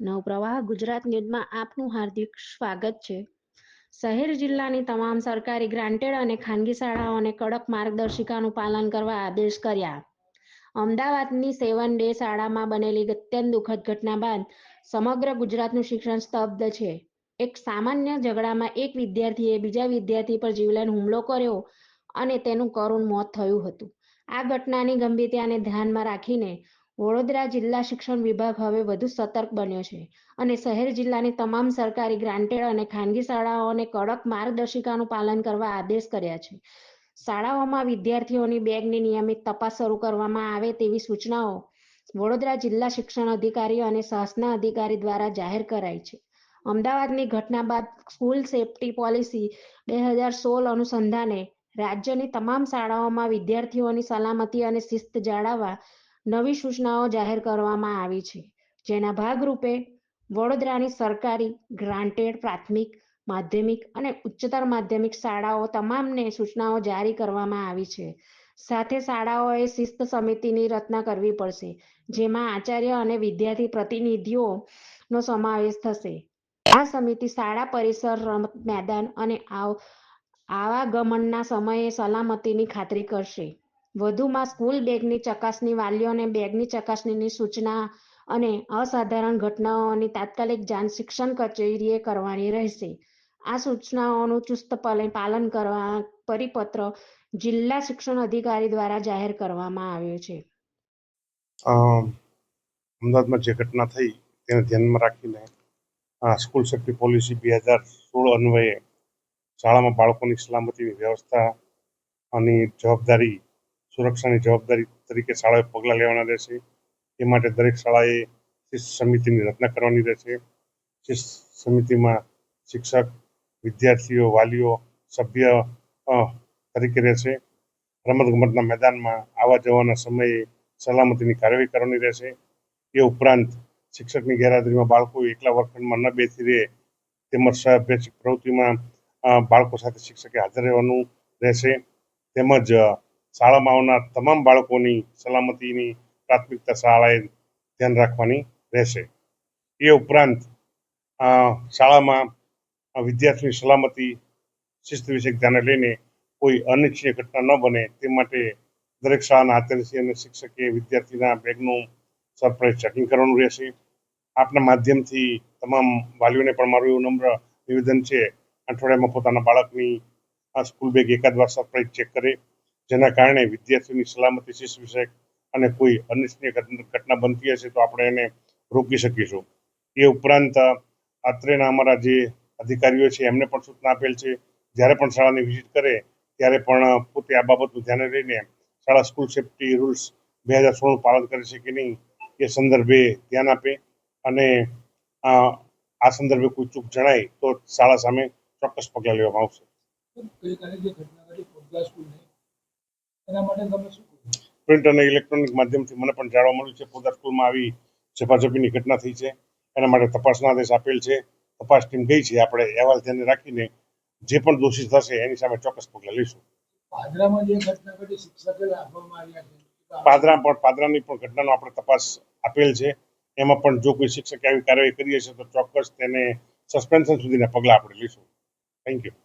નવપ્રવાહ ગુજરાત ન્યૂઝમાં આપનું હાર્દિક સ્વાગત છે. શહેર જિલ્લાની તમામ સરકારી ગ્રાન્ટેડ અને ખાનગી શાળાઓને કડક માર્ગદર્શિકાનું પાલન કરવા આદેશ કર્યા. અમદાવાદની સેવન ડે શાળામાં બનેલી અત્યંત દુઃખદ ઘટના બાદ સમગ્ર ગુજરાતનું શિક્ષણ સ્તબ્ધ છે. એક સામાન્ય ઝઘડામાં એક વિદ્યાર્થીએ બીજા વિદ્યાર્થી પર જીવલેણ હુમલો કર્યો અને તેનું કરુણ મોત થયું હતું. આ ઘટનાની ગંભીરતાને ધ્યાનમાં રાખીને વડોદરા જિલ્લા શિક્ષણ વિભાગ હવે વધુ સતર્ક બન્યો છે અને શહેર જિલ્લાની તમામ સરકારી ગ્રાન્ટેડ અને ખાનગી શાળાઓને કડક માર્ગદર્શિકાનું પાલન કરવા આદેશ કર્યા છે. શાળાઓમાં વિદ્યાર્થીઓની બેગની નિયમિત તપાસ શરૂ કરવામાં આવે તેવી સૂચનાઓ વડોદરા જિલ્લા શિક્ષણ અધિકારી અને શાસના અધિકારી દ્વારા જાહેર કરાઈ છે. અમદાવાદની ઘટના બાદ સ્કૂલ સેફટી પોલિસી બે હજાર સોળ અનુસંધાને રાજ્યની તમામ શાળાઓમાં વિદ્યાર્થીઓની સલામતી અને શિસ્ત જાળવવા નવી સૂચનાઓ જાહેર કરવામાં આવી છે. જેના ભાગરૂપે વડોદરાની સરકારી ગ્રાન્ટેડ પ્રાથમિક, માધ્યમિક અને ઉચ્ચતર માધ્યમિક શાળાઓ તમામને સૂચનાઓ જારી કરવામાં આવી છે. સાથે શાળાઓએ શિસ્ત સમિતિની રચના કરવી પડશે, જેમાં આચાર્ય અને વિદ્યાર્થી પ્રતિનિધિઓનો સમાવેશ થશે. આ સમિતિ શાળા પરિસર રમત મેદાન અને આવ, આવાગમનના સમયે સલામતીની ખાતરી કરશે. વધુમાં સ્કૂલ બેગની ચકાસણી, વાલીઓને બેગની ચકાસણીની સૂચના અને અસાધારણ ઘટનાઓની તાત્કાલિક જાણ શિક્ષણ કચેરીએ કરવાની રહેશે. આ સૂચનાઓનું ચુસ્તપણે પાલન કરવા પરિપત્ર જિલ્લા શિક્ષણ અધિકારી દ્વારા જાહેર કરવામાં આવ્યો છે. અમદાવાદમાં જે ઘટના થઈ તેને ધ્યાનમાં રાખીને સ્કૂલ સેફ્ટી પોલિસી બે હજાર સોળ અન્વયે શાળામાં બાળકોની સલામતીની વ્યવસ્થા અને જવાબદારી સુરક્ષાની જવાબદારી તરીકે શાળાએ પગલાં લેવાના રહેશે. એ માટે દરેક શાળાએ શિસ્ત સમિતિની રચના કરવાની રહેશે. શિસ્ત સમિતિમાં શિક્ષક, વિદ્યાર્થીઓ, વાલીઓ, સભ્ય તરીકે રહેશે. રમતગમતના મેદાનમાં આવવા જવાના સમયે સલામતીની કાર્યવાહી કરવાની રહેશે. એ ઉપરાંત શિક્ષકની ગેરહાજરીમાં બાળકો એકલા વર્ગખંડમાં ન બેસી રહે, તેમજ સહઅભ્યાસિક પ્રવૃત્તિમાં બાળકો સાથે શિક્ષકે હાજર રહેવાનું રહેશે. તેમજ શાળામાં આવનાર તમામ બાળકોની સલામતીની પ્રાથમિકતા શાળાએ ધ્યાન રાખવાની રહેશે. એ ઉપરાંત શાળામાં વિદ્યાર્થીની સલામતી શિસ્ત વિશે ધ્યાને લઈને કોઈ અનિચ્છનીય ઘટના ન બને તે માટે દરેક શાળાના આચાર્યશ્રી અને શિક્ષકે વિદ્યાર્થીના બેગનું સરપ્રાઇઝ ચેકિંગ કરવાનું રહેશે. આપના માધ્યમથી તમામ વાલીઓને પણ મારું એવું નમ્ર નિવેદન છે, અઠવાડિયામાં પોતાના બાળકની આ સ્કૂલ બેગ એકાદ વાર સરપ્રાઇઝ ચેક કરે. જેના કારણે વિદ્યાર્થીઓની સલામતી શિસ્ત વિષયક અને કોઈ અનિચ્છનીય ઘટના બનતી હશે તો આપણે એને રોકી શકીશું. એ ઉપરાંત અત્રેના અમારા જે અધિકારીઓ છે, એમને પણ સૂચના આપેલ છે. જ્યારે પણ શાળાની વિઝિટ કરે, ત્યારે પણ પોતે આ બાબતનું ધ્યાને લઈને શાળા સ્કૂલ સેફ્ટી રૂલ્સ બે હજાર સોળનું પાલન કરે છે કે નહીં. એ સંદર્ભે ધ્યાન આપે અને આ સંદર્ભે કોઈ ચૂક જણાય તો શાળા સામે ચોક્કસ પગલાં લેવામાં આવશે ગઈકાલે જે ઘટના ઘટી પોદ્દાર સ્કૂલની એના માટે તમે શું પ્રિન્ટ અને ઇલેક્ટ્રોનિક માધ્યમથી મને પણ જાણવા મળ્યું છે પોદાર સ્કૂલમાં આવી ઝપાઝપીની ઘટના થઈ છે. એના માટે તપાસના આદેશ આપેલ છે. તપાસ ટીમ ગઈ છે. આપણે અહેવાલ ધ્યાને રાખીને જે પણ દોષિત થશે એની સામે ચોક્કસ પગલાં લઈશું. પાદરામાં જે ઘટના ઘટી શિક્ષકે લાભવામાં આવ્યા છે. પાદરા પણ પાદરાની પણ ઘટનાનો આપણે તપાસ આપેલ છે. એમાં પણ જો કોઈ શિક્ષકે આવી કાર્યવાહી કરી હશે તો ચોક્કસ તેને સસ્પેન્શન સુધીના પગલાં આપણે લઈશું. Thank you